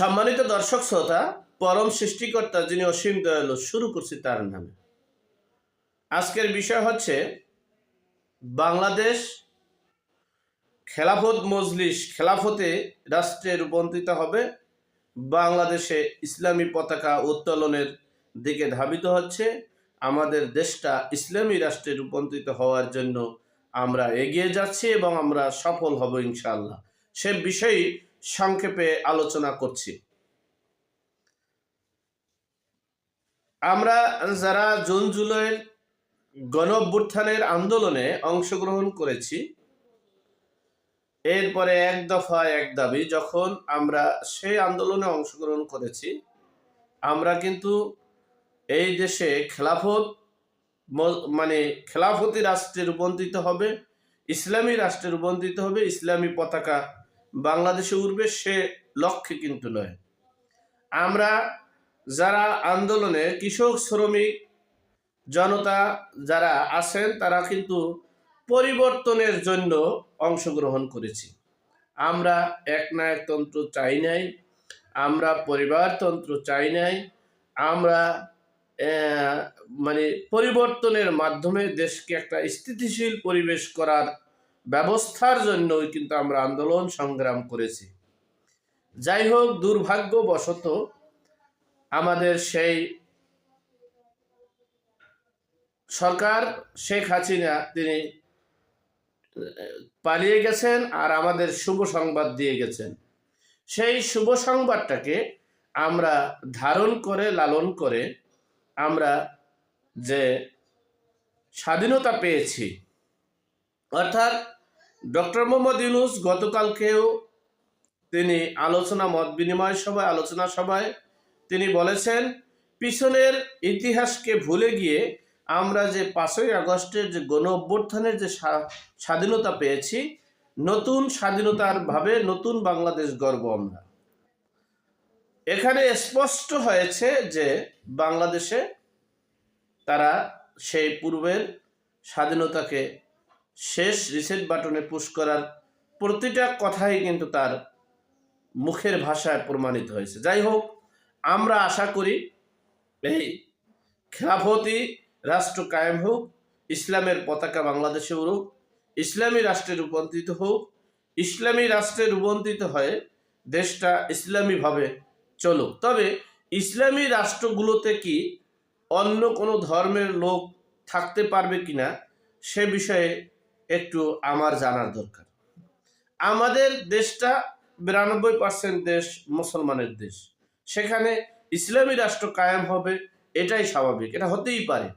সম্মানিত দর্শক শ্রোতা, পরম সৃষ্টিকর্তা যিনি অসীম দয়ালু, শুরু করছি তার নামে। আজকের বিষয় হচ্ছে বাংলাদেশ খেলাফত মজলিস, খেলাফতে রাষ্ট্রে রূপান্তরিত হবে, বাংলাদেশে ইসলামী পতাকা উত্তোলনের দিকে ধাবিত হচ্ছে, আমাদের দেশটা ইসলামী রাষ্ট্রে রূপান্তরিত হওয়ার জন্য আমরা এগিয়ে যাচ্ছি এবং আমরা সফল হব ইনশাল্লাহ সে বিষয়ে সংক্ষেপে আলোচনা করছি। আমরা যারা জুন জুলাইয়ের গণ অভ্যুত্থানের আন্দোলনে অংশগ্রহণ করেছি, এরপরে এক দফা এক দাবি, যখন আমরা সেই আন্দোলনে অংশগ্রহণ করেছি, আমরা কিন্তু এই দেশে খেলাফত মানে খেলাফতি রাষ্ট্রে রূপান্তরিত হবে, ইসলামী রাষ্ট্রে রূপান্তরিত হবে, ইসলামী পতাকা বাংলাদেশে উঠবে সে লক্ষ্যে কিন্তু নয়। আমরা যারা আন্দোলনে কৃষক, শ্রমিক, জনতা যারা আছেন, তারা কিন্তু পরিবর্তনের জন্য অংশগ্রহণ করেছি। আমরা একনায়কতন্ত্র চাই নাই, আমরা পরিবারতন্ত্র চাই নাই, আমরা মানে পরিবর্তনের মাধ্যমে দেশকে একটা স্থিতিশীল পরিবেশ করার ব্যবস্থার জন্যই কিন্তু আমরা আন্দোলন সংগ্রাম করেছি। যাই হোক, দুর্ভাগ্যবশত আমাদের সেই সরকার, শেখ হাসিনা, তিনি পালিয়ে গেছেন আর আমাদের শুভ সংবাদ দিয়ে গেছেন। সেই শুভ সংবাদটাকে আমরা ধারণ করে, লালন করে আমরা যে স্বাধীনতা পেয়েছি অর্থাৎ ডক্টর মোহাম্মদ ইউনুস গতকালকেও তিনি আলোচনা, মত বিনিময় সভায়, আলোচনা সভায় তিনি বলেছেন, পিছনের ইতিহাসকে ভুলে গিয়ে আমরা যে পাঁচই আগস্টের যে গণ অভ্যুত্থানের যে স্বা- স্বাধীনতা পেয়েছি, নতুন স্বাধীনতার ভাবে নতুন বাংলাদেশ গর্ব আমরা। এখানে স্পষ্ট হয়েছে যে বাংলাদেশে তারা সেই পূর্বের স্বাধীনতাকে শেষ রিসেট বাটনে পুশ করার প্রতিটা কথাই কিন্তু তার মুখের ভাষায় প্রমাণিত হয়েছে। যাই হোক, আমরা আশা করি এই খেলাফতি রাষ্ট্র কায়েম হোক, ইসলামের পতাকা বাংলাদেশে উড়ুক, ইসলামী রাষ্ট্রে রূপান্তরিত হোক, ইসলামী রাষ্ট্রে রূপান্তরিত হয়ে দেশটা ইসলামীভাবে চলুক। তবে ইসলামী রাষ্ট্রগুলোতে কি অন্য কোনো ধর্মের লোক থাকতে পারবে কিনা সে বিষয়ে একটু আমার জানার দরকার। আমাদের দেশটা বিরানব্বই পার্সেন্ট দেশ মুসলমানের দেশ। সেখানে ইসলামী রাষ্ট্র কায়েম হবে, এটাই স্বাভাবিক, এটা হতেই পারে।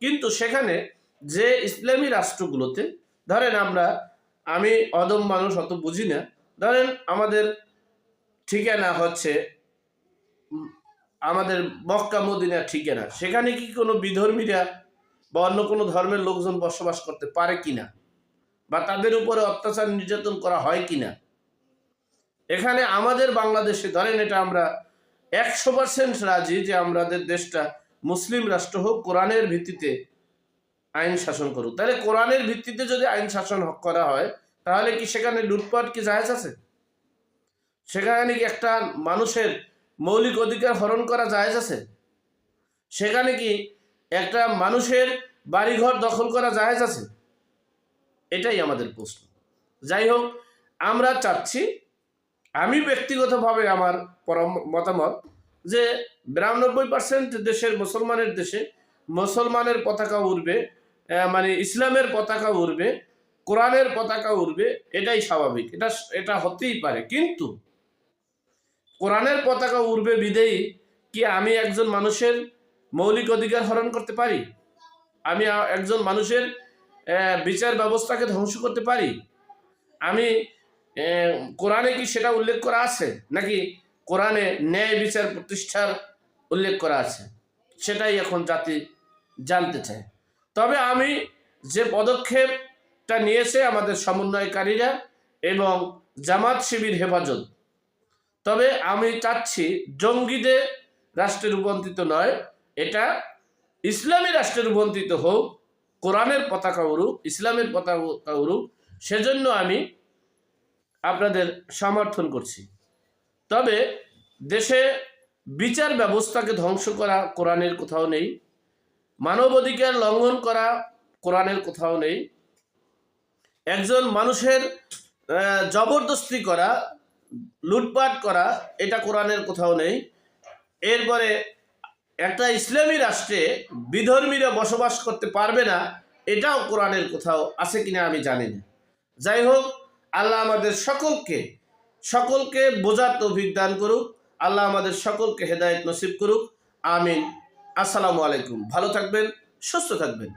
কিন্তু সেখানে যে ইসলামী রাষ্ট্রগুলোতে, ধরেন আমরা, আমি অদম মানুষ অত বুঝি না, ধরেন আমাদের ঠিকানা হচ্ছে আমাদের মক্কা মদিনা ঠিকানা। সেখানে কি কোনো বিধর্মীরা বা অন্য কোনো ধর্মের লোকজন বসবাস করতে পারে কিনা? বা তাদের উপরে অত্যাচার নির্যাতন করা হয় কিনা? এখানে আমাদের বাংলাদেশে ধরেন এটা আমরা একশো পার্সেন্ট রাজি যে আমাদের দেশটা মুসলিম রাষ্ট্র হোক, কোরআনের ভিত্তিতে আইন শাসন করুক। তাহলে কোরআনের ভিত্তিতে যদি আইন শাসন করা হয়, তাহলে কি সেখানে লুটপাট কি জায়েজ আছে? সেখানে কি একটা মানুষের মৌলিক অধিকার হরণ করা জায়েজ আছে? সেখানে কি একটা মানুষের বাড়িঘর দখল করা জায়েজ আছে? এটাই আমাদের প্রশ্ন। যাই হোক, আমরা চাচ্ছি, আমি ব্যক্তিগতভাবে আমার পরম মতামত যে বিরানব্বই পার্সেন্ট দেশের মুসলমানের দেশে মুসলমানের পতাকা উড়বে মানে ইসলামের পতাকা উড়বে, কোরআনের পতাকা উড়বে, এটাই স্বাভাবিক। এটা এটা হতেই পারে। কিন্তু কোরআনের পতাকা উড়বে বিদেয়ী কি আমি একজন মানুষের মৌলিক অধিকার হরণ করতে পারি? আমি একজন মানুষের বিচার ব্যবস্থাকে ধ্বংস করতে পারি? আমি কোরআনে কি সেটা উল্লেখ করা আছে? নাকি কোরআনে ন্যায় বিচার প্রতিষ্ঠার উল্লেখ করা আছে? সেটাই এখন জাতি জানতে চায়। তবে আমি যে পদক্ষেপটা নিয়েছে আমাদের সমন্বয়কারীরা এবং জামাত শিবির হেফাজত, তবে আমি চাচ্ছি জঙ্গিদের রাষ্ট্রে রূপান্তরিত নয়, এটা ইসলামী রাষ্ট্রে রূপান্তরিত হোক কোরআনের পতাকা উড়ুক, ইসলামের পতাকা উড়ুক, সেজন্য আমি আপনাদের সমর্থন করছি। তবে দেশে বিচার ব্যবস্থাকে ধ্বংস করা কোরআনের কোথাও নেই মানবাধিকার লঙ্ঘন করা কোরআনের কোথাও নেই, একজন মানুষের জবরদস্তি করা, লুটপাট করা, এটা কোরআনের কোথাও নেই। এরপরে একটা ইসলামী রাষ্ট্রে বিধর্মীরা বসবাস করতে পারবে না, এটাও কোরআনের কোথাও আছে কিনা আমি জানি না। যাই হোক, আল্লাহ আমাদের সকলকে সকলকে বোঝার তৌফিক দান করুক, আল্লাহ আমাদের সকলকে হেদায়ত নসিব করুক, আমিন। আসসালামু আলাইকুম। ভালো থাকবেন, সুস্থ থাকবেন।